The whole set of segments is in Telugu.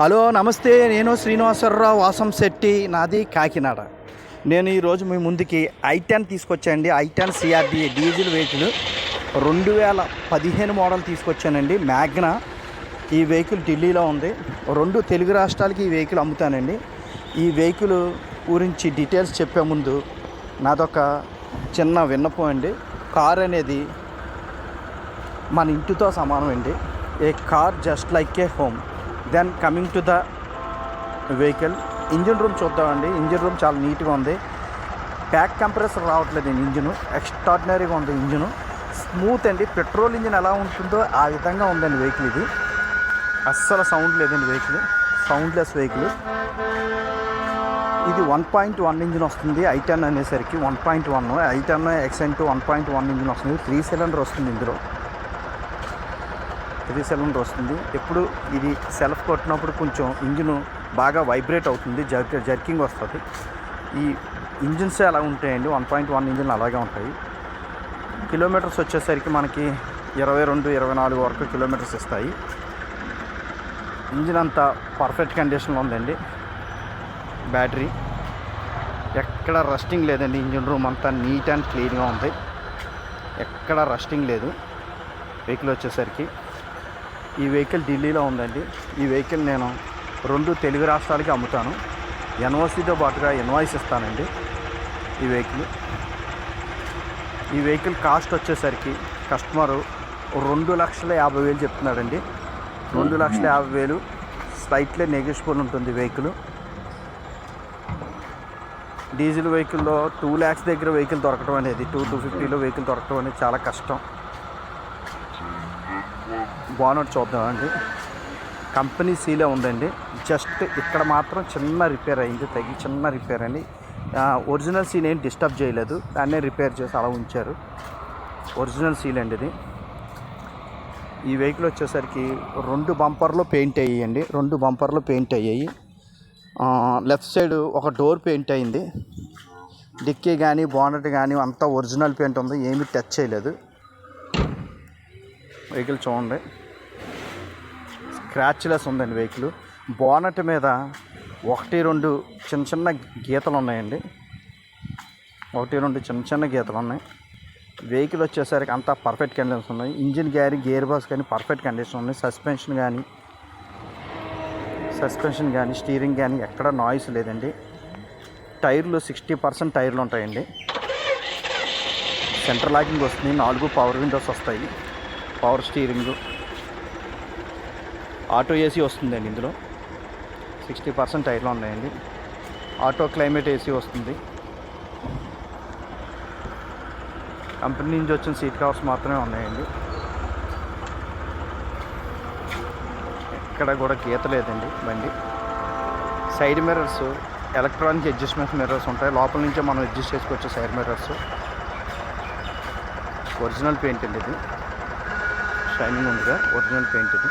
హలో నమస్తే నేను శ్రీనివాసరావు వాసం శెట్టి నాది కాకినాడ. నేను ఈరోజు మీ ముందుకి ఐటెన్ తీసుకొచ్చానండి. I ten CRD diesel vehicle. రెండు వేల పదిహేను మోడల్ తీసుకొచ్చానండి. మ్యాగ్నా. ఈ వెహికల్ ఢిల్లీలో ఉంది. రెండు తెలుగు రాష్ట్రాలకి ఈ వెహికల్ అమ్ముతానండి. ఈ వెహికల్ గురించి డీటెయిల్స్ చెప్పే ముందు నాదొక చిన్న విన్నపం అండి. కార్ అనేది మన ఇంటితో సమానం అండి. A car just like a home. Then coming to the vehicle engine room చూద్దామండి. ఇంజిన్ రూమ్ చాలా నీట్గా ఉంది. బ్యాక్ కంప్రెసర్ రావట్లేదు ఇంజిన్. ఎక్స్ట్రాడినరీగా ఉంది ఇంజిన్. స్మూత్ అండి. పెట్రోల్ ఇంజిన్ ఎలా ఉంటుందో ఆ విధంగా ఉందండి వెహికల్ ఇది. అస్సలు సౌండ్ లేదండి వెహికల్ సౌండ్లెస్ వెహికల్ ఇది వన్ పాయింట్ వన్ ఇంజిన్ వస్తుంది. ఐ టెన్ అనేసరికి one point one I ten Xcent one point one engine వస్తుంది. త్రీ సిలిండర్ వస్తుంది ఇందులో. త్రీ సిలిండర్ వస్తుంది. ఎప్పుడు ఇది సెల్ఫ్ కొట్టినప్పుడు కొంచెం ఇంజిన్ బాగా వైబ్రేట్ అవుతుంది. జర్క్ జర్కింగ్ వస్తుంది. ఈ ఇంజిన్స్ అలా ఉంటాయండి? వన్ పాయింట్ వన్ ఇంజిన్ అలాగే ఉంటాయి. కిలోమీటర్స్ వచ్చేసరికి మనకి ఇరవై రెండు ఇరవై నాలుగు వరకు కిలోమీటర్స్ ఇస్తాయి. ఇంజిన్ అంతా పర్ఫెక్ట్ కండిషన్లో ఉందండి. బ్యాటరీ ఎక్కడ రస్టింగ్ లేదండి. ఇంజిన్ రూమ్ అంతా నీట్ అండ్ క్లీన్గా ఉంది. ఎక్కడ రస్టింగ్ లేదు. వెహికల్ వచ్చేసరికి ఈ వెహికల్ ఢిల్లీలో ఉందండి. ఈ వెహికల్ నేను రెండు తెలుగు రాష్ట్రాలకి అమ్ముతాను. ఎన్ఓసితో పాటుగా ఇన్వాయిస్ ఇస్తానండి ఈ వెహికల్. ఈ వెహికల్ కాస్ట్ వచ్చేసరికి కస్టమరు రెండు లక్షల యాభై వేలు చెప్తున్నాడండి. రెండు లక్షల యాభై వేలు స్లైట్లీ నెగిషిబుల్ ఉంటుంది వెహికల్. డీజిల్ వెహికల్లో టూ ల్యాక్స్ దగ్గర వెహికల్ దొరకడం అనేది టూ టూ ఫిఫ్టీలో వెహికల్ దొరకడం అనేది చాలా కష్టం. బానట్ చూద్దామండి కంపెనీ సీలే ఉందండి. జస్ట్ ఇక్కడ మాత్రం చిన్న రిపేర్ అయింది తగ్గి చిన్న రిపేర్ అండి. ఒరిజినల్ సీల్ ఏం డిస్టర్బ్ చేయలేదు. దాన్నే రిపేర్ చేసి అలా ఉంచారు. ఒరిజినల్ సీల్ అండి ఇది. ఈ వెహికల్ వచ్చేసరికి రెండు బంపర్లో పెయింట్ అయ్యాయండి. రెండు బంపర్లో పెయింట్ అయ్యాయి. లెఫ్ట్ సైడ్ ఒక డోర్ పెయింట్ అయింది. డిక్కీ కానీ బోనట్ కానీ అంతా ఒరిజినల్ పెయింట్ ఉంది. ఏమీ టచ్ చేయలేదు. వెహికల్ చూడండి. స్క్రాచ్లెస్ ఉందండి వెహికల్. బోనట్ మీద ఒకటి రెండు చిన్న చిన్న గీతలు ఉన్నాయండి. ఒకటి రెండు చిన్న చిన్న గీతలు ఉన్నాయి. వెహికల్ వచ్చేసరికి అంతా పర్ఫెక్ట్ కండిషన్స్ ఉన్నాయి. ఇంజిన్ కానీ గేర్ బాక్స్ కానీ పర్ఫెక్ట్ కండిషన్ ఉన్నాయి. సస్పెన్షన్ కానీ సస్పెన్షన్ కానీ స్టీరింగ్ కానీ ఎక్కడ నాయిస్ లేదండి. టైర్లు సిక్స్టీ పర్సెంట్ టైర్లు ఉంటాయండి. సెంటర్ లాకింగ్ వస్తుంది. నాలుగు పవర్ విండోస్ వస్తాయి. Power steering. ఆటో ఏసీ వస్తుందండి ఇందులో. సిక్స్టీ పర్సెంట్ టైర్లు ఉన్నాయండి. ఆటో క్లైమేట్ ఏసీ వస్తుంది. కంపెనీ నుంచి వచ్చిన సీట్ కవర్స్ మాత్రమే ఉన్నాయండి. ఎక్కడ కూడా గీత లేదండి బండి. Side mirrors electronic adjustment mirrors ఉంటాయి. లోపల నుంచే మనం అడ్జస్ట్ చేసుకోవచ్చు సైడ్ మిర్రర్స్. ఒరిజినల్ పెయింట్ అండి ఇది. షైనింగ్ ఉందిగా ఒరిజినల్ పెయింట్ ఇది.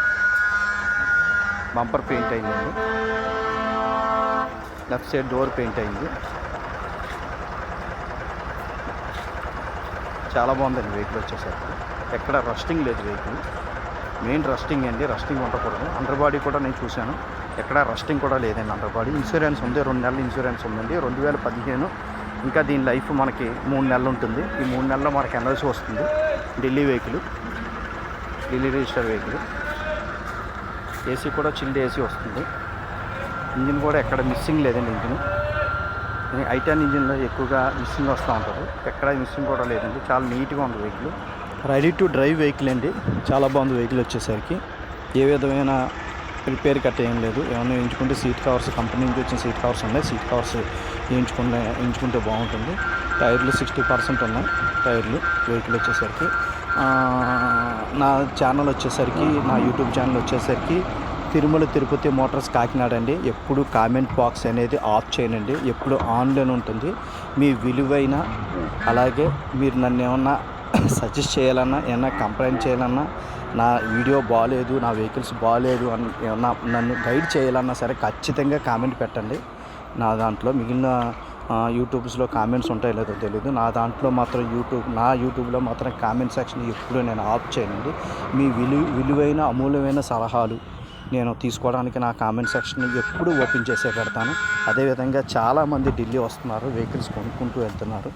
బంపర్ పెయింట్ అయిందండి. లెఫ్ట్ సైడ్ డోర్ పెయింట్ అయింది. చాలా బాగుందండి వెహికల్ వచ్చేసరికి. ఎక్కడ రస్టింగ్ లేదు వెహికల్. మెయిన్ రస్టింగ్ అండి రస్టింగ్ ఉండకూడదు. అండర్ బాడీ కూడా నేను చూశాను. ఎక్కడ రస్టింగ్ కూడా లేదండి అండర్ బాడీ. ఇన్సూరెన్స్ ఉంది రెండు నెలల ఇన్సూరెన్స్ ఉందండి. రెండు వేల పదిహేను ఇంకా దీని లైఫ్ మనకి మూడు నెలలు ఉంటుంది. ఈ మూడు నెలల్లో మనకి ఎనర్జీ వస్తుంది. Delhi vehicle. Delhi register vehicle. AC కూడా చిల్డ్ ఏసీ వస్తుంది. ఇంజిన్ కూడా ఎక్కడ మిస్సింగ్ లేదండి ఇంజిన్. ఐటాన్ ఇంజిన్లో ఎక్కువగా మిస్సింగ్ వస్తూ ఉంటుంది. ఎక్కడ మిస్సింగ్ కూడా లేదండి. చాలా నీట్గా ఉంది vehicle. Ready to drive vehicle అండి. చాలా బాగుంది వెహికల్ వచ్చేసరికి. ఏ విధమైన రిపేర్ కట్ట ఏం లేదు. ఏమైనా ఎంచుకుంటే సీట్ కవర్స్ కంపెనీ నుంచి వచ్చిన సీట్ కవర్స్ ఉన్నాయి. సీట్ కవర్స్ వేయించుకునే ఎంచుకుంటే బాగుంటుంది. టైర్లు సిక్స్టీ పర్సెంట్ ఉన్నాయి. టైర్లు వెహికల్ వచ్చేసరికి. నా ఛానల్ వచ్చేసరికి నా యూట్యూబ్ ఛానల్ వచ్చేసరికి తిరుమల తిరుపతి మోటార్స్ కాకినాడ అండి. ఎప్పుడు కామెంట్ బాక్స్ అనేది ఆఫ్ చేయనండి ఎప్పుడు ఆన్లైన్ ఉంటుంది. మీ విలువైన అలాగే మీరు నన్ను ఏమన్నా సజెస్ట్ చేయాలన్నా ఏమన్నా కంప్లైంట్ చేయాలన్నా నా వీడియో బాగాలేదు నా వెహికల్స్ బాగాలేదు అని ఏమన్నా నన్ను గైడ్ చేయాలన్నా సరే ఖచ్చితంగా కామెంట్ పెట్టండి. నా దాంట్లో మిగిలిన యూట్యూబ్స్లో కామెంట్స్ ఉంటాయో లేదో తెలియదు నా దాంట్లో మాత్రం యూట్యూబ్ నా యూట్యూబ్లో మాత్రం కామెంట్ సెక్షన్ ఎప్పుడూ నేను ఆఫ్ చేయనండి. మీ విలు విలువైన అమూల్యమైన సలహాలు నేను తీసుకోవడానికి నా కామెంట్ సెక్షన్ ఎప్పుడూ ఓపెన్ చేసే పెడతాను. అదేవిధంగా చాలామంది ఢిల్లీ వస్తున్నారు వెహికల్స్ కొనుక్కుంటూ వెళ్తున్నారు.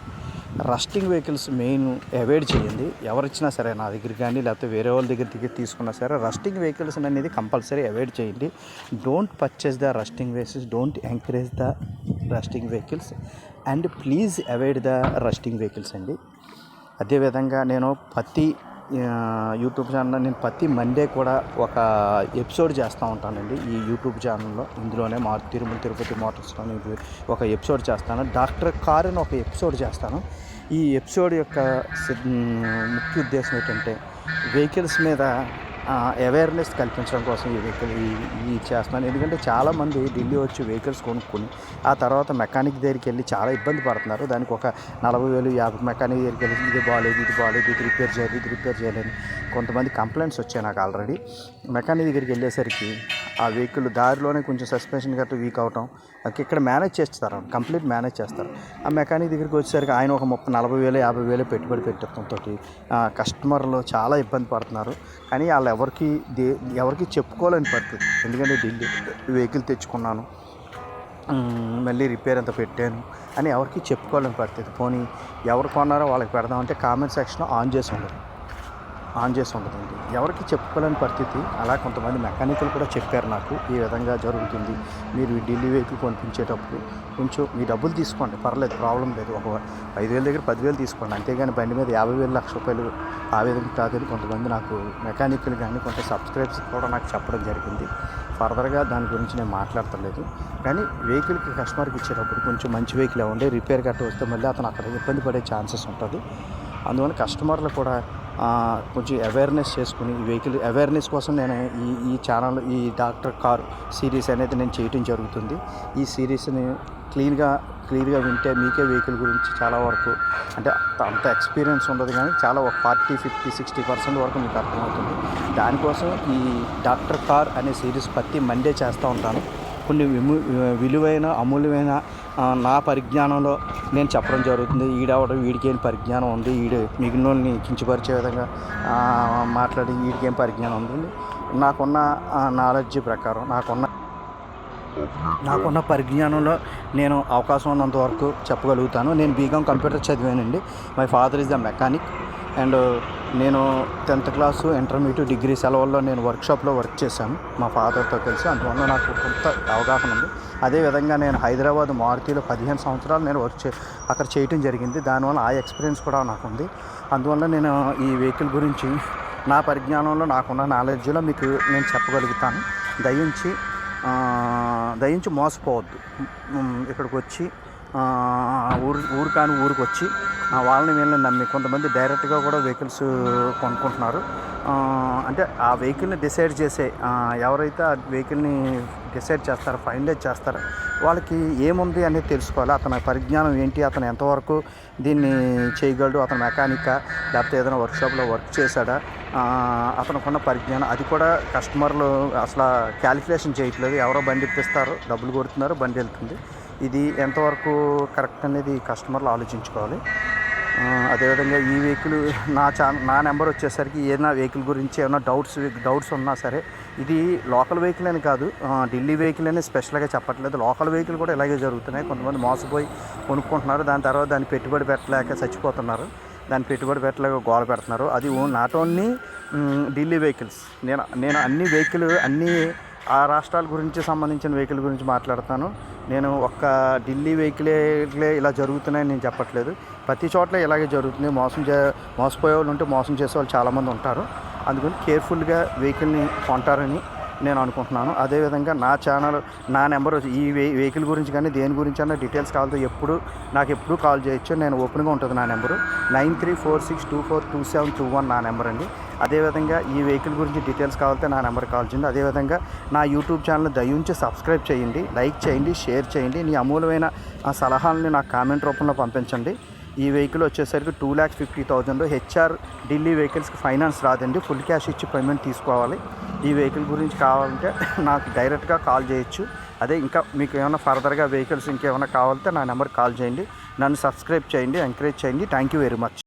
రస్టింగ్ వెహికల్స్ మెయిన్ అవాయిడ్ చేయండి. ఎవరిచ్చినా సరే నా దగ్గర కానీ లేకపోతే వేరే వాళ్ళ దగ్గర దగ్గర తీసుకున్నా సరే రస్టింగ్ వెహికల్స్ అనేది కంపల్సరీ అవాయిడ్ చేయండి. Don't purchase the rusting vehicles don't encourage the rusting vehicles. And please avoid the rusting vehicles అండి. అదేవిధంగా నేను ప్రతి యూట్యూబ్ ఛానల్లో నేను ప్రతి మండే కూడా ఒక ఎపిసోడ్ చేస్తూ ఉంటానండి. ఈ యూట్యూబ్ ఛానల్లో ఇందులోనే మా తిరుమల తిరుపతి మోటార్స్లో నేను ఒక ఎపిసోడ్ చేస్తాను. డాక్టర్ కార్ అని ఒక ఎపిసోడ్ చేస్తాను. ఈ ఎపిసోడ్ యొక్క ముఖ్య ఉద్దేశం ఏంటంటే వెహికల్స్ మీద అవేర్నెస్ కల్పించడం కోసం ఈ వెహికల్ ఈ చేస్తున్నాను. ఎందుకంటే చాలామంది ఢిల్లీ వచ్చి వెహికల్స్ కొనుక్కొని ఆ తర్వాత మెకానిక్ దగ్గరికి వెళ్ళి చాలా ఇబ్బంది పడుతున్నారు. దానికి ఒక నలభై వేలు యాభై మెకానిక్ దగ్గరికి వెళ్ళి ఇది బాగాలేదు ఇది బాగాలేదు ఇది రిపేర్ చేయాలి ఇది రిపేర్ చేయాలని కొంతమంది కంప్లైంట్స్ వచ్చాయి నాకు ఆల్రెడీ మెకానిక్ దగ్గరికి వెళ్ళేసరికి ఆ వెహికల్ దారిలోనే కొంచెం సస్పెన్షన్ గట్రా వీక్ అవటం. ఇక్కడ మేనేజ్ చేస్తారు. కంప్లీట్ మేనేజ్ చేస్తారు. ఆ మెకానిక్ దగ్గరికి వచ్చేసరికి ఆయన ఒక ముప్పై నలభై వేలు యాభై వేలు పెట్టుబడి పెట్టడంతో కస్టమర్లు చాలా ఇబ్బంది పడుతున్నారు. కానీ వాళ్ళు ఎవరికి దే ఎవరికి చెప్పుకోలేని పరిస్థితి. ఎందుకంటే ఢిల్లీ వెహికల్ తెచ్చుకున్నాను. మళ్ళీ రిపేర్ అంతా పెట్టాను అని ఎవరికి చెప్పుకోలేని పరిస్థితి. పోనీ ఎవరు కొన్నారో వాళ్ళకి పెడదామంటే కామెంట్ సెక్షన్ ఆన్ చేసి ఉండదు ఆన్ చేసి ఉండదండి. ఎవరికి చెప్పుకోలేని పరిస్థితి అలా కొంతమంది మెకానికల్ కూడా చెప్పారు నాకు ఈ విధంగా జరుగుతుంది మీరు ఢిల్లీ వెహికల్ కొనిపించేటప్పుడు కొంచెం మీ డబ్బులు తీసుకోండి పర్లేదు ప్రాబ్లం లేదు ఒక ఐదు వేల దగ్గర పదివేలు తీసుకోండి అంతేగాని బండి మీద యాభై వేలు లక్ష రూపాయలు ఆ విధంగా కాదని కొంతమంది నాకు మెకానికల్ కానీ కొంత సబ్స్క్రైబ్స్ కూడా నాకు చెప్పడం జరిగింది. ఫర్దర్గా దాని గురించి నేను మాట్లాడతలేదు. కానీ వెహికల్కి కస్టమర్కి ఇచ్చేటప్పుడు కొంచెం మంచి వెహికల్ ఇవ్వండి రిపేర్ గట్ట వస్తే మళ్ళీ అతను అక్కడ ఇబ్బంది పడే ఛాన్సెస్ ఉంటుంది. అందువల్ల కస్టమర్లు కూడా కొంచెం అవేర్నెస్ చేసుకుని ఈ వెహికల్ అవేర్నెస్ కోసం నేను ఈ ఈ ఛానల్ ఈ డాక్టర్ కార్ సిరీస్ అనేది నేను చేయటం జరుగుతుంది. ఈ సిరీస్ని క్లీన్గా క్లియర్గా వింటే మీకే వెహికల్ గురించి చాలా వరకు అంటే అంత ఎక్స్పీరియన్స్ ఉండదు కానీ చాలా ఒక ఫార్టీ ఫిఫ్టీ సిక్స్టీ పర్సెంట్ వరకు మీకు అర్థమవుతుంది. దానికోసం ఈ డాక్టర్ కార్ అనే సిరీస్ ప్రతి మండే చేస్తూ ఉంటాను. కొన్ని విము విలువైన అమూల్యమైన నా పరిజ్ఞానంలో నేను చెప్పడం జరుగుతుంది. ఈడవడం వీడికేం పరిజ్ఞానం ఉంది. ఈడు మిగిలిన కించపరిచే విధంగా మాట్లాడి వీడికేం పరిజ్ఞానం ఉంది. నాకున్న నాలెడ్జ్ ప్రకారం నాకున్న నాకున్న పరిజ్ఞానంలో నేను అవకాశం ఉన్నంత వరకు చెప్పగలుగుతాను. నేను BCom computer చదివానండి. My father is the mechanic. And నేను టెన్త్ క్లాసు ఇంటర్మీడియట్ డిగ్రీ సెలవుల్లో నేను వర్క్షాప్లో వర్క్ చేశాను. మా ఫాదర్తో కలిసి అందువల్ల నాకు కొంత అవగాహన ఉంది. అదేవిధంగా నేను హైదరాబాద్ మారుతిలో పదిహేను సంవత్సరాలు నేను వర్క్ చే అక్కడ చేయటం జరిగింది. దానివల్ల ఆ ఎక్స్పీరియన్స్ కూడా నాకు ఉంది. అందువల్ల నేను ఈ వెహికల్ గురించి నా పరిజ్ఞానంలో నాకున్న నాలెడ్జ్లో మీకు నేను చెప్పగలుగుతాను. దయించి దయించి మోసపోవద్దు. ఇక్కడికి వచ్చి ఊరు ఊరు కాని ఊరికి వచ్చి వాళ్ళని వీళ్ళని నమ్మి కొంతమంది డైరెక్ట్గా కూడా వెహికల్స్ కొనుక్కుంటున్నారు. అంటే ఆ వెహికల్ని డిసైడ్ చేసే ఎవరైతే ఆ వెహికల్ని డిసైడ్ చేస్తారో ఫైనలైజ్ చేస్తారో వాళ్ళకి ఏముంది అనేది తెలుసుకోవాలి. అతని పరిజ్ఞానం ఏంటి అతను ఎంతవరకు దీన్ని చేయగలడు అతను మెకానికా లేకపోతే ఏదైనా వర్క్షాప్లో వర్క్ చేశాడా అతనుకున్న పరిజ్ఞానం అది కూడా కస్టమర్లు అసలు క్యాలిక్యులేషన్ చేయట్లేదు. ఎవరో బండి ఇప్పిస్తారు డబ్బులు కొడుతున్నారు బండి వెళ్తుంది. ఇది ఎంతవరకు కరెక్ట్ అనేది కస్టమర్లు ఆలోచించుకోవాలి. అదేవిధంగా ఈ వెహికల్ నా చా నా నెంబర్ వచ్చేసరికి ఏదైనా వెహికల్ గురించి ఏమైనా డౌట్స్ డౌట్స్ ఉన్నా సరే ఇది లోకల్ వెహికల్ అని కాదు ఢిల్లీ వెహికల్ అని స్పెషల్గా చెప్పట్లేదు. లోకల్ వెహికల్ కూడా ఇలాగే జరుగుతున్నాయి. కొంతమంది మోసపోయి కొనుక్కుంటున్నారు. దాని తర్వాత దాన్ని పెట్టుబడి పెట్టలేక చచ్చిపోతున్నారు. దాన్ని పెట్టుబడి పెట్టలేక గోల పెడుతున్నారు. అది నాట్ ఓన్లీ ఢిల్లీ వెహికల్స్. నేను నేను అన్ని వెహికల్ అన్ని ఆ రాష్ట్రాల గురించి సంబంధించిన వెహికల్ గురించి మాట్లాడతాను. నేను ఒక్క ఢిల్లీ వెహికలే ఇలా జరుగుతున్నాయని నేను చెప్పట్లేదు. ప్రతి చోట్ల ఇలాగే జరుగుతుంది. మోసం చే మోసపోయే వాళ్ళు ఉంటే మోసం చేసే వాళ్ళు చాలామంది ఉంటారు. అందుకని కేర్ఫుల్గా వెహికల్ని కొంటారని నేను అనుకుంటున్నాను. అదేవిధంగా నా ఛానల్ నా నెంబర్ ఈ వెహి వెహికల్ గురించి కానీ దేని గురించి అన్న డీటెయిల్స్ కావాలంటే ఎప్పుడు నాకు ఎప్పుడు కాల్ చేయొచ్చు. నేను ఓపెన్గా ఉంటుంది నా number. Nine three four six two four two seven two one నా నెంబర్ అండి అదేవిధంగా ఈ వెహికల్ గురించి డీటెయిల్స్ కావాలంటే నా నెంబర్ కాల్ చేయండి. అదేవిధంగా నా యూట్యూబ్ ఛానల్ దయించి సబ్స్క్రైబ్ చేయండి లైక్ చేయండి షేర్ చేయండి. నీ అమూలమైన ఆ సలహాలని నా కామెంట్ రూపంలో పంపించండి. ఈ వెహికల్ వచ్చేసరికి two lakhs fifty thousand. HR Delhi వెహికల్స్కి finance రాదండి. ఫుల్ క్యాష్ ఇచ్చి పేమెంట్ తీసుకోవాలి. ఈ వెహికల్ గురించి కావాలంటే నాకు డైరెక్ట్గా కాల్ చేయొచ్చు. అదే ఇంకా మీకు ఏమైనా ఫర్దర్గా వెహికల్స్ ఇంకేమైనా కావాలంటే నా నెంబర్ కాల్ చేయండి. నన్ను సబ్స్క్రైబ్ చేయండి ఎంకరేజ్ చేయండి. Thank you very much.